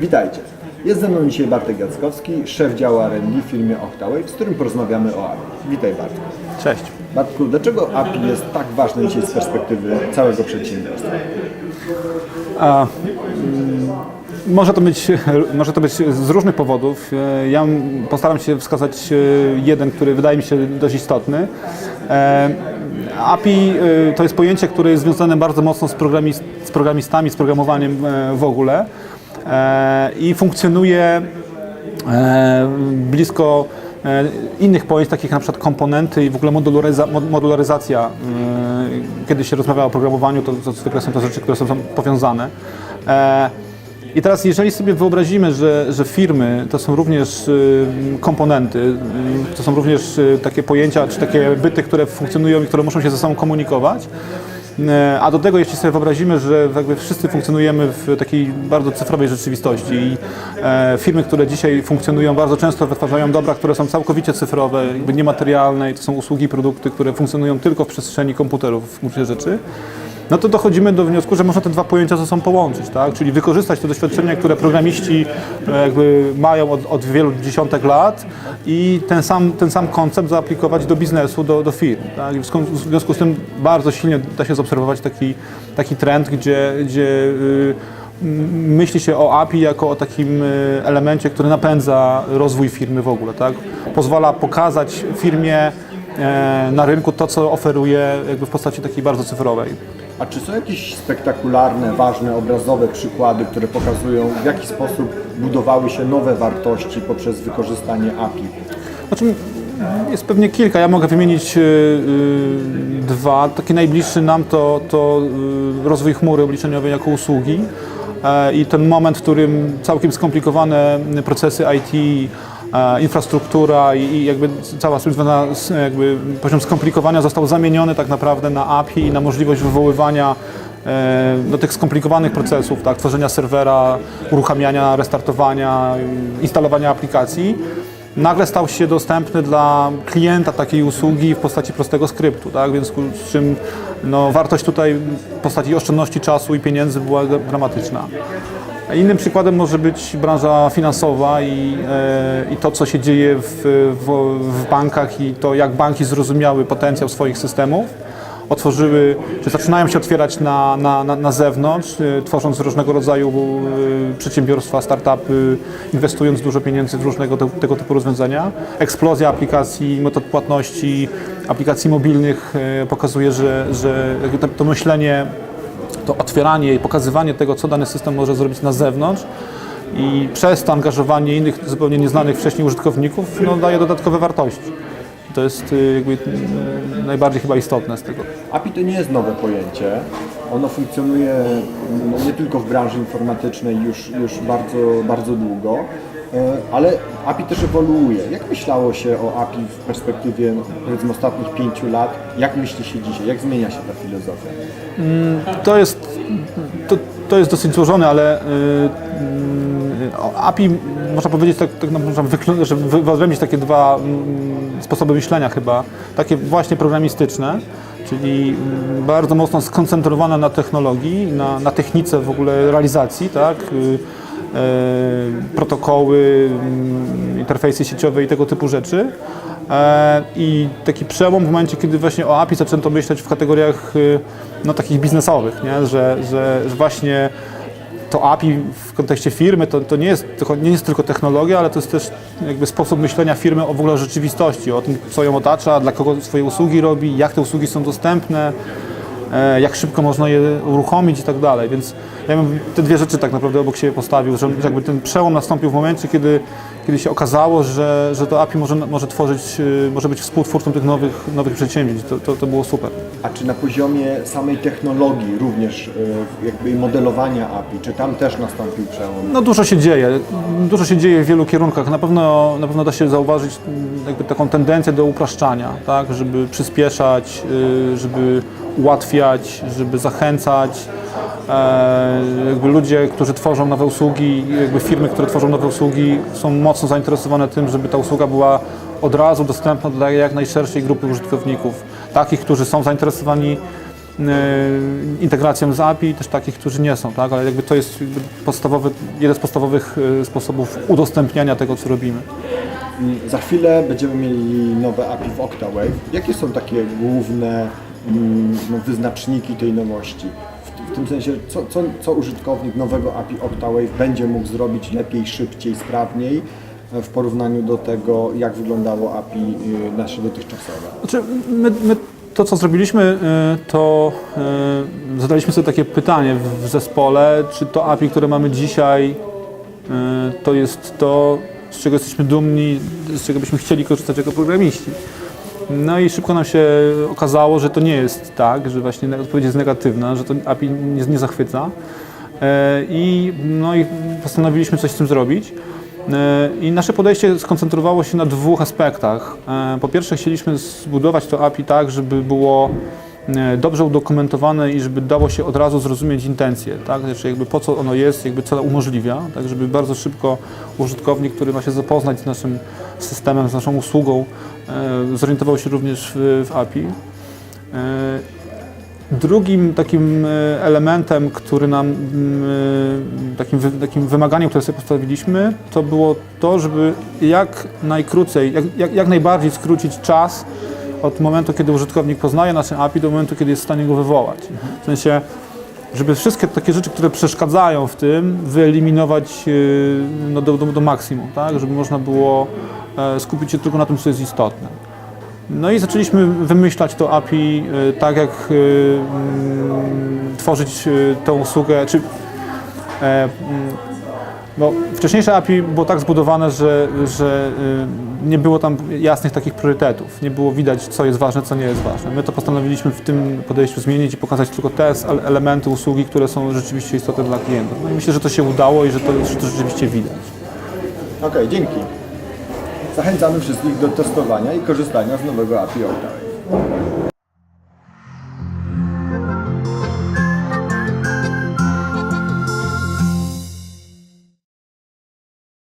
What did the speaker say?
Witajcie. Jest ze mną dzisiaj Bartek Jackowski, szef działu R&D w firmie Octawave, z którym porozmawiamy o API. Witaj Bartku. Cześć. Bartku, dlaczego API jest tak ważne dzisiaj z perspektywy całego przedsiębiorstwa? A, mm, może, to być, może to być z różnych powodów. E, Ja postaram się wskazać e, jeden, który wydaje mi się dość istotny. E, API to jest pojęcie, które jest związane bardzo mocno z, programist, z programistami, z programowaniem w ogóle i funkcjonuje e, blisko e, innych pojęć, takich na przykład komponenty i w ogóle modularyza, mod- modularyzacja. E, Kiedy się rozmawia o programowaniu, to, to zwykle są to rzeczy, które są powiązane. E, I teraz, jeżeli sobie wyobrazimy, że, że firmy to są również y, komponenty, y, to są również y, takie pojęcia, czy takie byty, które funkcjonują i które muszą się ze sobą komunikować, E, A do tego, jeśli sobie wyobrazimy, że jakby wszyscy funkcjonujemy w takiej bardzo cyfrowej rzeczywistości i e, firmy, które dzisiaj funkcjonują, bardzo często wytwarzają dobra, które są całkowicie cyfrowe, jakby niematerialne i to są usługi, produkty, które funkcjonują tylko w przestrzeni komputerów w gruncie rzeczy, no to dochodzimy do wniosku, że można te dwa pojęcia ze sobą połączyć, tak? czyli wykorzystać te doświadczenia, które programiści e, jakby mają od, od wielu dziesiątek lat i ten sam, ten sam koncept zaaplikować do biznesu, do, do firm. Tak? W związku- z tym bardzo silnie da się zaobserwować taki, taki trend, gdzie, gdzie y, myśli się o API jako o takim y, elemencie, który napędza rozwój firmy w ogóle. Tak? Pozwala pokazać firmie e, na rynku to, co oferuje jakby w postaci takiej bardzo cyfrowej. A czy są jakieś spektakularne, ważne, obrazowe przykłady, które pokazują w jaki sposób budowały się nowe wartości poprzez wykorzystanie API? Znaczy, jest pewnie kilka. Ja mogę wymienić y, y, dwa. Taki najbliższy nam to, to y, rozwój chmury obliczeniowej jako usługi e, i ten moment, w którym całkiem skomplikowane procesy IT, infrastruktura i, jakby cała związana jakby poziom skomplikowania został zamieniony tak naprawdę na API i na możliwość wywoływania e, do tych skomplikowanych procesów, tak, tworzenia serwera, uruchamiania, restartowania, instalowania aplikacji nagle stał się dostępny dla klienta takiej usługi w postaci prostego skryptu, tak? więc z czym no, wartość tutaj w postaci oszczędności czasu i pieniędzy była dramatyczna. Innym przykładem może być branża finansowa i, e, i to, co się dzieje w, w, w bankach i to, jak banki zrozumiały potencjał swoich systemów otworzyły, czy zaczynają się otwierać na, na, na, na zewnątrz, y, tworząc różnego rodzaju y, przedsiębiorstwa, startupy, inwestując dużo pieniędzy w różnego te, tego typu rozwiązania. Eksplozja aplikacji, metod płatności, aplikacji mobilnych y, pokazuje, że, że to, to myślenie, to otwieranie i pokazywanie tego, co dany system może zrobić na zewnątrz, i przez to angażowanie innych zupełnie nieznanych wcześniej użytkowników no, daje dodatkowe wartości. To jest y, jakby y, najbardziej chyba istotne z tego. API to nie jest nowe pojęcie. Ono funkcjonuje no, nie tylko w branży informatycznej już, już bardzo, bardzo długo, e, ale API też ewoluuje. Jak myślało się o API w perspektywie powiedzmy ostatnich pięciu lat? Jak myśli się dzisiaj? Jak zmienia się ta filozofia? To jest, to, to jest dosyć złożone, ale y, y, API można powiedzieć, tak, tak no, można że wy- wyodrębnić takie dwa mm, sposoby myślenia chyba, takie właśnie programistyczne, czyli mm, bardzo mocno skoncentrowane na technologii, na, na technice w ogóle realizacji, tak? Y, y, protokoły, mm, interfejsy sieciowe i tego typu rzeczy. E, I taki przełom w momencie, kiedy właśnie o API zaczęto myśleć w kategoriach y, no, takich biznesowych, nie? Że, że, że właśnie to API w kontekście firmy to, to nie, jest, tylko- nie jest tylko technologia, ale to jest też jakby sposób myślenia firmy o w ogóle rzeczywistości, o tym, co ją otacza, dla kogo swoje usługi robi, jak te usługi są dostępne, jak szybko można je uruchomić i tak dalej. Więc ja bym te dwie rzeczy tak naprawdę obok siebie postawił, że jakby ten przełom nastąpił w momencie, kiedy, kiedy się okazało, że, że to API może, może tworzyć, y, może być współtwórcą tych nowych, nowych przedsięwzięć. To, to, to było super. A czy na poziomie samej technologii również e, jakby modelowania API, czy tam też nastąpił przełom? No dużo się dzieje, dużo się dzieje w wielu kierunkach. Na pewno, na pewno da się zauważyć jakby taką tendencję do upraszczania, tak, żeby przyspieszać, y, żeby ułatwiać, żeby zachęcać. E, Jakby ludzie, którzy tworzą nowe usługi, jakby firmy, które tworzą nowe usługi są mocno zainteresowane tym, żeby ta usługa była od razu dostępna dla jak najszerszej grupy użytkowników. Takich, którzy są zainteresowani integracją z API, też takich, którzy nie są, tak? ale jakby to jest jakby podstawowy, jeden z podstawowych e, sposobów udostępniania tego, co robimy. Za chwilę będziemy mieli nowe API w Octawave. Jakie są takie główne no, wyznaczniki tej nowości? W, w tym sensie, co, co, co użytkownik nowego API Octawave będzie mógł zrobić lepiej, szybciej, sprawniej e, w porównaniu do tego, jak wyglądało API y, nasze dotychczasowe? Znaczy, my, my to, co zrobiliśmy, y, to y, zadaliśmy sobie takie pytanie w, zespole, czy to API, które mamy dzisiaj, to jest to, z czego jesteśmy dumni, z czego byśmy chcieli korzystać jako programiści. No i szybko nam się okazało, że to nie jest tak, że właśnie odpowiedź jest negatywna, że to API nie, nie zachwyca. E, I, no i postanowiliśmy coś z tym zrobić. E, I nasze podejście skoncentrowało się na dwóch aspektach. E, Po pierwsze, chcieliśmy zbudować to API tak, żeby było dobrze udokumentowane i żeby dało się od razu zrozumieć intencje, tak? Znaczy jakby po co ono jest, jakby co umożliwia, tak? Żeby bardzo szybko użytkownik, który ma się zapoznać z naszym systemem, z naszą usługą, e, zorientował się również w, w API. Drugim takim e, elementem, który nam, e, takim, takim wymaganiem, które sobie postawiliśmy, to było to, żeby jak najkrócej, jak, jak, jak najbardziej skrócić czas od momentu, kiedy użytkownik poznaje nasze API, do momentu, kiedy jest w stanie go wywołać. W sensie, żeby wszystkie takie rzeczy, które przeszkadzają w tym, wyeliminować e, no, do, do, do maksimum, tak? żeby można było skupić się tylko na tym, co jest istotne. No i zaczęliśmy wymyślać to API y, tak, jak y, mm, tworzyć y, tę usługę, czy mm, no, wcześniejsze API było tak zbudowane, że, że nie było tam jasnych takich priorytetów. Nie było widać, co jest ważne, co nie jest ważne. My to postanowiliśmy w tym podejściu zmienić i pokazać tylko te elementy usługi, które są rzeczywiście istotne dla klientów. No i myślę, że to się udało i że to, że to rzeczywiście widać. Okej, dzięki. Zachęcamy wszystkich do testowania i korzystania z nowego API.